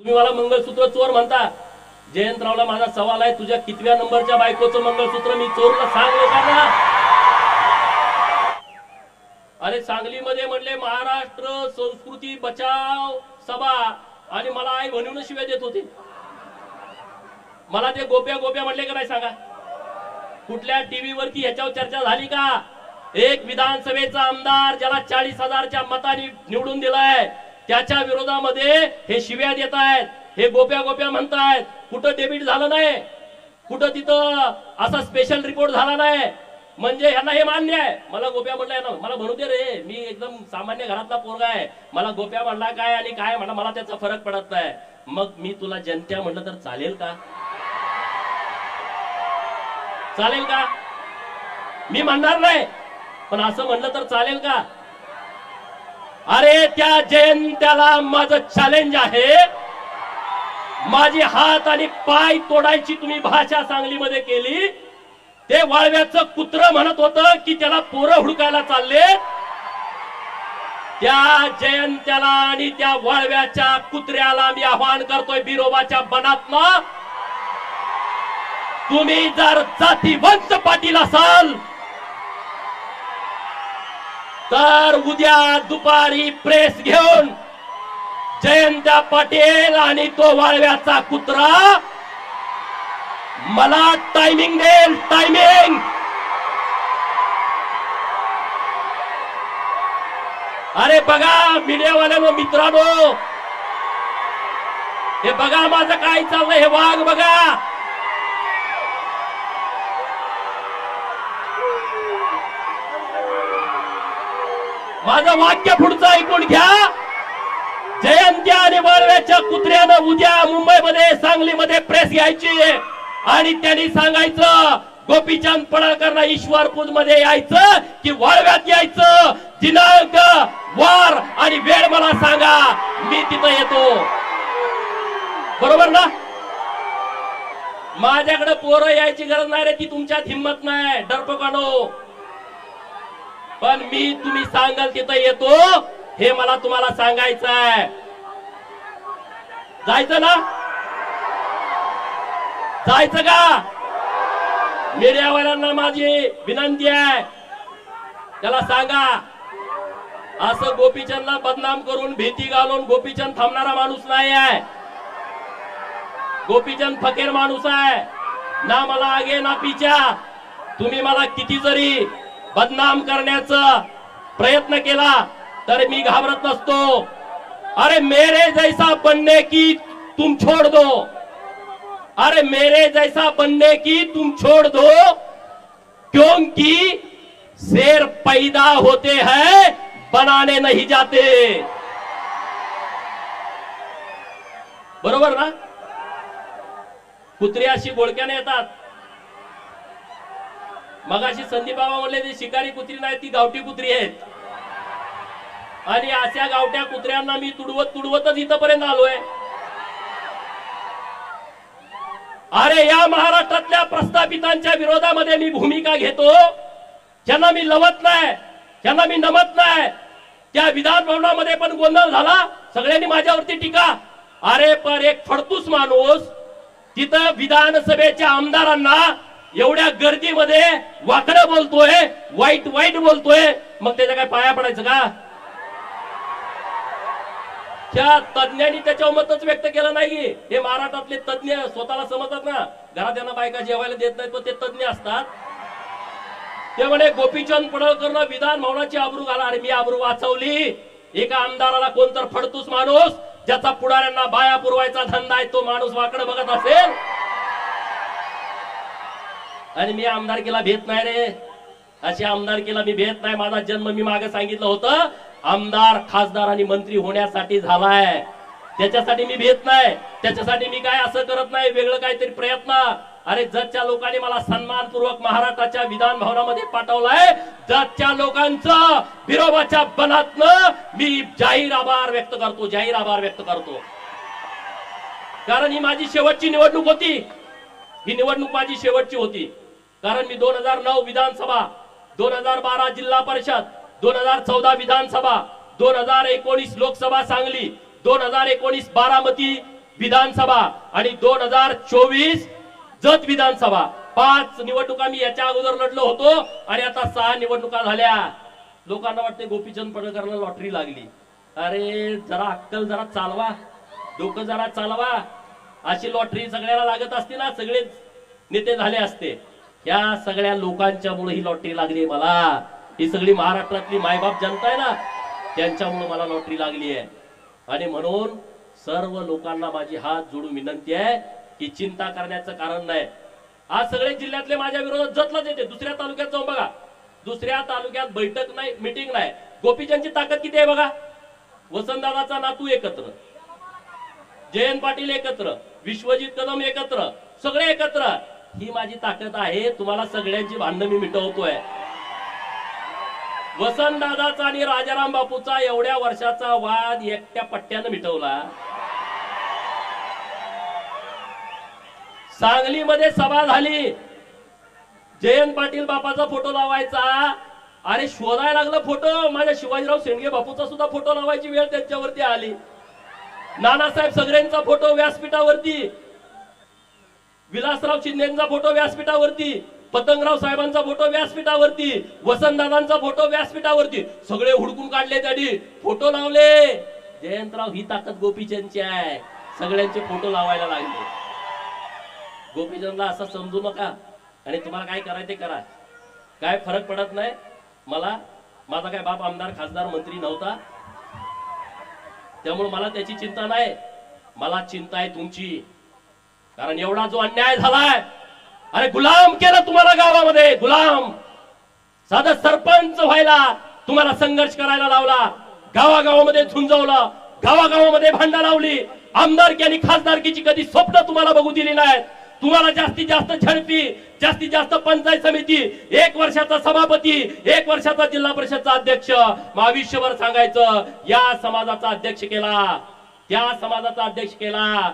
तुम्ही मला मंगळसूत्र चोर म्हणता. जयंतरावला माझा सवाल आहे तुझ्या कितव्या नंबरच्या बायकोचं मंगळसूत्र मी चोरला सांग लोकांना अरे सांगलीमध्ये म्हणले महाराष्ट्र संस्कृती बचाव सभा. आणि मला आई म्हणून शिव्या देत होते. मला ते गोप्या गोप्या म्हणले का नाही सांगा? कुठल्या टीव्ही वरती ह्याच्यावर चर्चा झाली का? एक विधानसभेचा आमदार ज्याला चाळीस हजारच्या मताने निवडून दिलाय त्याच्या विरोधामध्ये हे शिव्या देत आहेत हे गोप्या गोप्या म्हणतायत कुठं डेबिट झालं नाही कुठं तिथं असा स्पेशल रिपोर्ट झाला नाही. म्हणजे ह्यांना हे मान्य आहे. मला गोप्या म्हणलाय ना मला म्हणू दे रे मी एकदम सामान्य घरातला पोरगा आहे. मला गोप्या म्हणला काय आणि काय म्हणा मला त्याचा फरक पडत नाही. मग मी तुला जनत्या म्हणलं तर चालेल का? चालेल का? मी म्हणणार नाही. पण असं म्हणलं तर चालेल का? अरे त्या जयंत्याला माझं चॅलेंज आहे. माझी हात आणि पाय तोडायची तुम्ही भाषा सांगलीमध्ये केली. ते वाळव्याचं कुत्र म्हणत होतं की त्याला पोरं हुडकायला चालले. त्या जयंत्याला आणि त्या वाळव्याच्या कुत्र्याला मी आवाहन करतोय बिरोबाच्या बनातनं तुम्ही जर जातीवंत पाटील असाल तर उद्या दुपारी प्रेस घेऊन जयंत पाटील आणि तो वाळव्याचा कुत्रा मला टायमिंग देईल टायमिंग अरे बघा मीडियावाल्या मित्रांनो. हे बघा माझं काय चाललंय हे वाघ बघा. माझं वाक्य पुढचं ऐकून घ्या. जयंती आणि वळव्याच्या कुत्र्यानं उद्या मुंबईमध्ये सांगलीमध्ये प्रेस घ्यायची आणि त्यांनी सांगायचं गोपीचंद पडळकरना ईश्वरपूरमध्ये यायचं की वळव्यात यायचं. दिनांक वार आणि वेळ मला सांगा. मी तिथं येतो. बरोबर ना? माझ्याकडे पोरं यायची गरज नाही रे ती तुमच्यात हिंमत नाही. डरपोकानो पण मी तुम्ही सांगाल तिथं येतो हे मला तुम्हाला सांगायचं आहे. जायचं ना? जायचं का? मीडियावाल्यांना माझी विनंती आहे. त्याला सांगा असं गोपीचंदला बदनाम करून भीती घालून गोपीचंद थांबणारा माणूस नाही आहे. गोपीचंद फकीर माणूस आहे. ना मला आगे ना पिच्या तुम्ही मला किती जरी बदनाम करण्याचा प्रयत्न केला तर मी घाबरत नसतो. अरे मेरे जैसा बनने की तुम छोड़ दो. अरे मेरे जैसा बनने की तुम छोड़ दो क्योंकि शेर पैदा होते हैं बनाने नहीं जाते. बरोबर ना? कुत्री अशी बोळक्याने येतात. मगाशी संदीप बाबा म्हणले ती शिकारी कुत्री नाही ती गावठी कुत्री आहेत आणि अशा गावठ्या कुत्र्यांना मी तुडवत तुडवतच इथपर्यंत आलोय. अरे या महाराष्ट्रातल्या प्रस्थापितांच्या विरोधामध्ये मी भूमिका घेतो. ज्यांना मी लवत नाही ज्यांना मी नमत नाही त्या विधान भवनामध्ये पण गोंधळ झाला. सगळ्यांनी माझ्यावरती टीका. अरे पर एक फडतूस माणूस तिथं विधानसभेच्या आमदारांना एवढ्या गर्दीमध्ये वाकड बोलतोय वाईट वाईट बोलतोय. मग त्याच्या काय पाया पडायचं का? त्या तज्ञांनी त्याच्यावर मतच व्यक्त केलं नाही. हे महाराष्ट्रातले तज्ञ स्वतःला समजतात ना. घरात त्यांना बायका जेवायला देत नाहीत पण ते तज्ञ असतात. ते म्हणे गोपीचंद पडळकरनं विधान भवनाची आबरू घाला. आणि मी आबरू वाचवली. एका आमदाराला कोणतर फडतूस माणूस ज्याचा पुढाऱ्यांना बाया पुरवायचा धंदा आहे तो माणूस वाकडं बघत असेल आणि मी आमदारकीला भेट नाही रे. अशी आमदारकीला मी भेट नाही. माझा जन्म मी मागे सांगितलं होतं. आमदार खासदार आणि मंत्री होण्यासाठी झालाय. त्याच्यासाठी मी भेट नाही. त्याच्यासाठी मी काय असं करत नाही. वेगळं काहीतरी प्रयत्न. अरे जतच्या लोकांनी मला सन्मानपूर्वक महाराष्ट्राच्या विधान भवनामध्ये पाठवलाय. जतच्या लोकांचं विरोबाच्या बनातनं मी जाहीर आभार व्यक्त करतो. जाहीर आभार व्यक्त करतो. कारण ही माझी शेवटची निवडणूक होती. ही निवडणूक माझी शेवटची होती. कारण मी दोन हजार नऊ विधानसभा दोन हजार बारा जिल्हा परिषद दोन हजार चौदा विधानसभा दोन हजार एकोणीस लोकसभा सांगली दोन हजार एकोणीस बारामती विधानसभा आणि दोन हजार चोवीस जत विधानसभा. पाच निवडणुका मी याच्या अगोदर लढलो होतो आणि आता सहा निवडणुका झाल्या. लोकांना वाटते गोपीचंद पडळकरला लॉटरी लागली. अरे जरा अक्कल जरा चालवा. डोकं जरा चालवा. अशी लॉटरी सगळ्याला लागत असते ना सगळेच नेते झाले असते. या सगळ्या लोकांच्यामुळे ही लॉटरी लागली मला. ही सगळी महाराष्ट्रातली मायबाप जनता आहे ना त्यांच्यामुळे मला लॉटरी लागली आहे. आणि म्हणून सर्व लोकांना माझी हात जोडून विनंती आहे की चिंता करण्याचं कारण नाही. आज सगळे जिल्ह्यातले माझ्या विरोधात जतलाच येते. दुसऱ्या तालुक्यात जाऊन बघा. दुसऱ्या तालुक्यात बैठक नाही मिटिंग नाही. गोपीचंदची ताकद किती आहे बघा? वसंतदादाचा नातू एकत्र. जयंत पाटील एकत्र. विश्वजित कदम एकत्र. सगळे एकत्र. ही माझी ताकद आहे. तुम्हाला सगळ्यांची भांडणं मी मिटवतोय. वसंतदादाचा आणि राजाराम बापूचा एवढ्या वर्षाचा वाद एकट्या पट्ट्यानं मिटवला. सांगलीमध्ये सभा झाली. जयंत पाटील बापाचा फोटो लावायचा. अरे शोधायला लागलं फोटो. माझ्या शिवाजीराव शेंडगे बापूचा सुद्धा फोटो लावायची वेळ त्यांच्यावरती आली. नानासाहेब सगळ्यांचा फोटो व्यासपीठावरती. विलासराव शिंदेचा फोटो व्यासपीठावरती पतंगराव साहेबांचा फोटो व्यासपीठावरती वसंतदादांचा फोटो व्यासपीठावरती. सगळे हुडकून काढले त्यांनी. फोटो लावले. जयंतराव ही ताकद गोपीचंदची आहे. सगळ्यांचे फोटो लावायला लागले. गोपीचंदला असं समजू नका. आणि तुम्हाला काय करायचं ते करा. काय फरक पडत नाही? मला माझा काय बाप आमदार खासदार मंत्री नव्हता. त्यामुळे मला त्याची चिंता नाही. मला चिंता आहे तुमची. कारण एवढा जो अन्याय झालाय अरे गुलाम केलं तुम्हाला गावामध्ये गुलाम. साधा सरपंच व्हायला तुम्हाला संघर्ष करायला लावला गावागावामध्ये झुंजवलं गावागावामध्ये भांडा लावली. आमदारकी आणि खासदारकीची कधी स्वप्न तुम्हाला बघू दिली नाहीत. तुम्हाला जास्तीत जास्त झडपी जास्तीत जास्त पंचायत समिती एक वर्षाचा सभापती एक वर्षाचा जिल्हा परिषदचा अध्यक्ष. मग आयुष्यभर सांगायचं या समाजाचा अध्यक्ष केला त्या समाजाचा अध्यक्ष केला.